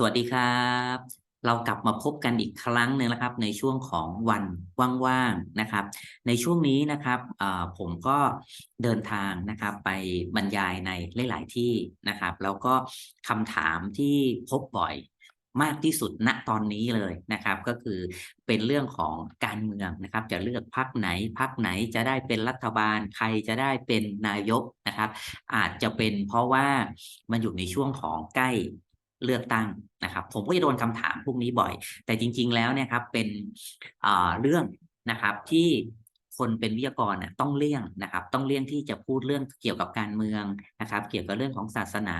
สวัสดีครับ เรากลับมาพบกันอีกครั้งหนึ่งนะครับ ในช่วงของวันว่างๆนะครับ ในช่วงนี้นะครับผมก็เดินทางนะครับ ไปบรรยายในหลาย ๆ ที่นะครับ แล้วก็คำถามที่พบบ่อยมากที่สุดณตอนนี้เลยนะครับ ก็คือเป็นเรื่องของการเมืองนะครับ จะเลือกพรรคไหนพรรคไหนจะได้เป็นรัฐบาลใครจะได้เป็นนายกนะครับ อาจจะเป็นเพราะว่ามันอยู่ในช่วงของใกล้ เลือกตั้งนะครับ ผมก็จะโดนคำถามพวกนี้บ่อย แต่จริง ๆ แล้วเนี่ยครับเป็นเรื่องนะครับที่คนเป็นวิทยากรน่ะต้องเลี่ยงนะครับ ต้องเลี่ยงที่จะพูดเรื่องเกี่ยวกับการเมืองนะครับ เกี่ยวกับเรื่องของศาสนา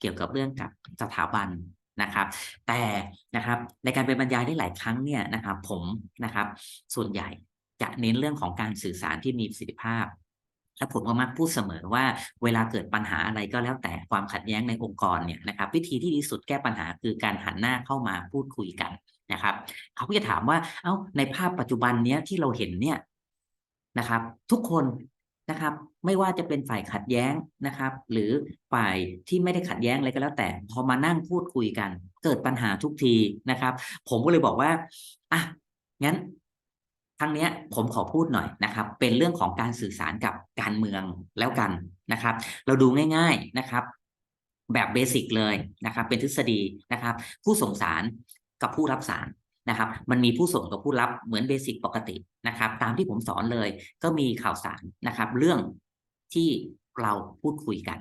เกี่ยวกับเรื่องกับสถาบันนะครับ แต่นะครับในการไปบรรยายได้หลายครั้งเนี่ยนะครับ ผมนะครับส่วนใหญ่จะเน้นเรื่องของการสื่อสารที่มีประสิทธิภาพ และผมก็มักพูดเสมอว่าเวลาเกิดปัญหาอะไรก็แล้วแต่ความขัดแย้งในองค์กรเนี่ยนะครับวิธีที่ดีสุดแก้ปัญหาคือการหันหน้าเข้ามาพูดคุยกันนะครับ เขาก็จะถามว่า เอ้าในภาพปัจจุบันเนี้ยที่เราเห็นเนี่ยนะครับ ทุกคนนะครับ ไม่ว่าจะเป็นฝ่ายขัดแย้งนะครับ หรือฝ่ายที่ไม่ได้ขัดแย้งอะไรก็แล้ว แต่พอมานั่งพูดคุยกัน เกิดปัญหาทุกทีนะครับ ผมก็เลยบอกว่าอะงั้น ครั้งนี้ผมขอพูดหน่อยนะครับ เป็นเรื่องของการสื่อสารกับการเมืองแล้วกันนะครับ เราดูง่าย ๆนะครับ แบบเบสิกเลยนะครับ เป็นทฤษฎีนะครับ ผู้ส่งสารกับผู้รับสารนะครับ มันมีผู้ส่งกับผู้รับเหมือนเบสิกปกตินะครับ ตามที่ผมสอนเลยก็มีข่าวสารนะครับ เรื่องที่เราพูดคุยกัน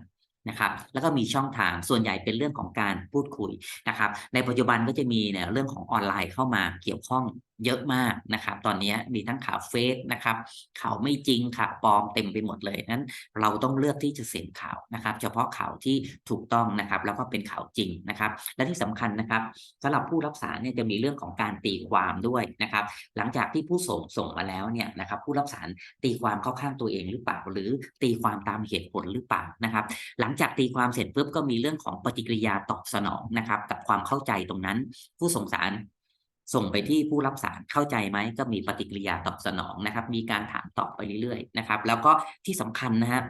นะครับ แล้วก็มีช่องทางส่วนใหญ่เป็นเรื่องของการพูดคุยนะครับ ในปัจจุบันก็จะมีเนี่ยเรื่องของออนไลน์เข้ามาเกี่ยวข้องเยอะมากนะครับ ตอนนี้มีทั้งข่าวเฟซนะครับข่าวไม่จริงข่าวปลอมเต็มไปหมดเลยนั้น เราต้องเลือกที่จะเสพข่าวนะครับ เฉพาะข่าวที่ถูกต้องนะครับ แล้วก็เป็นข่าวจริงนะครับ และที่สำคัญนะครับสำหรับผู้รับสารเนี่ยจะมีเรื่องของการตีความด้วยนะครับ หลังจากที่ผู้ส่งส่งมาแล้วเนี่ยนะครับ ผู้รับสารตีความเข้าข้างตัวเองหรือเปล่า หรือตีความตามเหตุผลหรือเปล่านะครับ หลังจากตีความเสร็จปุ๊บก็มีเรื่องของปฏิกิริยาตอบสนองนะครับ กับความเข้าใจตรงนั้น ผู้ส่งสาร ส่งไปที่ผู้รับสารเข้าใจไหมก็มีปฏิกิริยาตอบสนองนะครับ มีการถามตอบไปเรื่อยๆนะครับ แล้วก็ที่สำคัญนะฮะ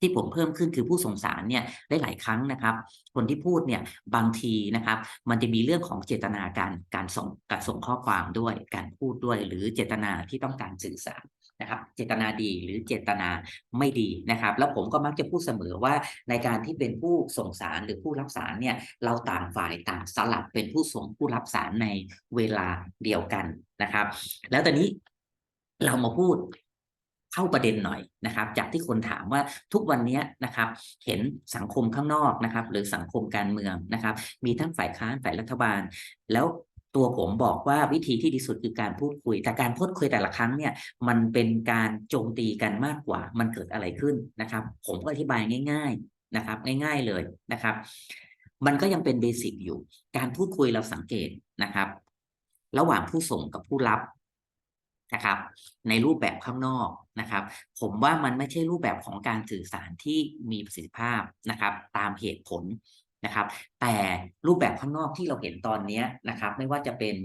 ที่ผมเพิ่มขึ้นคือผู้ส่งสารเนี่ยได้หลายครั้งนะครับ คนที่พูดเนี่ยบางทีนะครับ มันจะมีเรื่องของเจตนาการการส่งการส่งข้อความด้วย การพูดด้วยหรือเจตนาที่ต้องการสื่อสาร นะครับ เจตนาดีหรือเจตนาไม่ดีนะครับ แล้วผมก็มักจะพูดเสมอว่าในการที่เป็นผู้ส่งสารหรือผู้รับสารเนี่ยเราต่างฝ่ายต่างสลับเป็นผู้ส่งผู้รับสารในเวลาเดียวกันนะครับ แล้วตอนนี้เรามาพูดเข้าประเด็นหน่อยนะครับ จากที่คนถามว่าทุกวันนี้นะครับ เห็นสังคมข้างนอกนะครับ หรือสังคมการเมืองนะครับ มีทั้งฝ่ายค้านฝ่ายรัฐบาล แล้ว ตัวผมบอกว่าวิธีที่ดีสุดคือการพูดคุย แต่การพูดคุยแต่ละครั้งเนี่ยมันเป็นการโจมตีกันมากกว่า มันเกิดอะไรขึ้นนะครับ ผมก็อธิบายง่าย ๆนะครับ ง่าย ๆเลยนะครับ มันก็ยังเป็นเบสิกอยู่ การพูดคุยเราสังเกตนะครับ ระหว่างผู้ส่งกับผู้รับนะครับ ในรูปแบบข้างนอกนะครับ ผมว่ามันไม่ใช่รูปแบบของการสื่อสารที่มีประสิทธิภาพนะครับ ตามเหตุผล นะครับ แต่รูปแบบข้างนอกที่เราเห็นตอนนี้นะครับ ไม่ว่าจะเป็น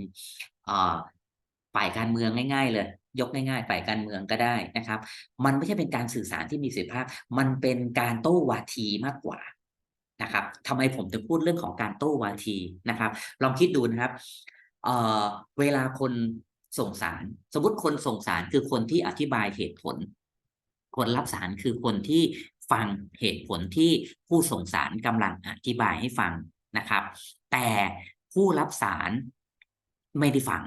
ฝ่ายการเมืองง่าย ๆ เลย ยกง่ายๆฝ่ายการเมืองก็ได้นะครับ มันไม่ใช่เป็นการสื่อสารที่มีประสิทธิภาพ มันเป็นการโต้วาทีมากกว่านะครับทำไมผมถึงพูดเรื่องของการโต้วาทีนะครับ ลองคิดดูนะครับเเวลาคนส่งสาร สมมติคนส่งสารคือคนที่อธิบายเหตุผล คนรับสารคือคนที่ฟังเหตุผลที่ผู้ส่งสารกำลังอธิบายให้ฟังนะครับ แต่ผู้รับสารไม่ได้ฟัง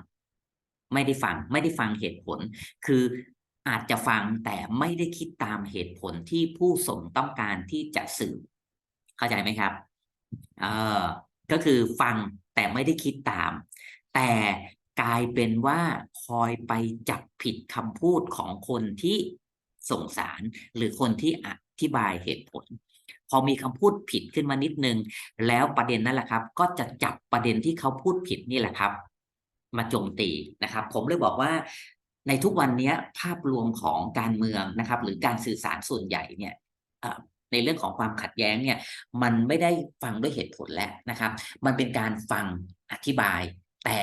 ไม่ได้ฟัง ไม่ได้ฟังเหตุผล คืออาจจะฟังแต่ไม่ได้คิดตามเหตุผลที่ผู้ส่งต้องการที่จะสื่อ เข้าใจไหมครับ เออก็คือฟังแต่ไม่ได้คิดตาม แต่กลายเป็นว่าคอยไปจับผิดคำพูดของคนที่ส่งสารหรือคนที่อ ธิบายเหตุผล พอมีคำพูดผิดขึ้นมานิดนึง แล้วประเด็นนั่นแหละครับ ก็จะจับประเด็นที่เขาพูดผิดนี่แหละครับ มาโจมตีนะครับ ผมเลยบอกว่าในทุกวันนี้ภาพรวมของการเมืองนะครับ หรือการสื่อสารส่วนใหญ่เนี่ยในเรื่องของความขัดแย้งเนี่ย มันไม่ได้ฟังด้วยเหตุผลแล้วนะครับ มันเป็นการฟังอธิบาย แต่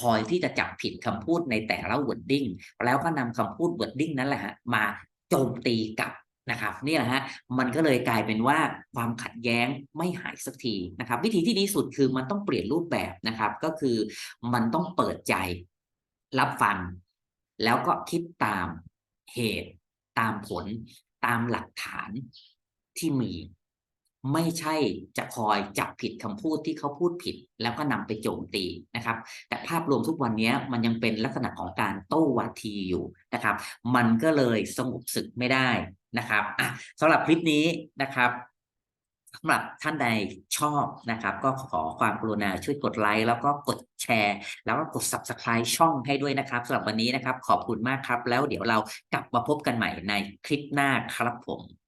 คอยที่จะจับผิดคำพูดในแต่ละวอร์ดดิ้งแล้วก็นำคำพูดวอร์ดดิ้งนั้นแหละฮะมาโจมตีกับ นะครับนี่แหละฮะมันก็เลยกลายเป็นว่าความขัดแย้งไม่หายสักทีนะครับ วิธีที่ดีสุดคือมันต้องเปลี่ยนรูปแบบนะครับ ก็คือมันต้องเปิดใจรับฟัง แล้วก็คิดตามเหตุ ตามผล ตามหลักฐานที่มี ไม่ใช่จะคอยจับผิดคำพูดที่เขาพูดผิด แล้วก็นำไปโจมตีนะครับ แต่ภาพรวมทุกวันนี้มันยังเป็นลักษณะของการโต้วาทีอยู่นะครับ มันก็เลยสงบศึกไม่ได้นะครับอะสำหรับคลิปนี้นะครับสำหรับท่านใดชอบนะครับ ก็ขอความกรุณาช่วยกดไลค์แล้วก็กดแชร์ แล้วก็กด subscribe ช่องให้ด้วยนะครับสำหรับวันนี้นะครับ ขอบคุณมากครับ แล้วเดี๋ยวเรากลับมาพบกันใหม่ในคลิปหน้าครับผม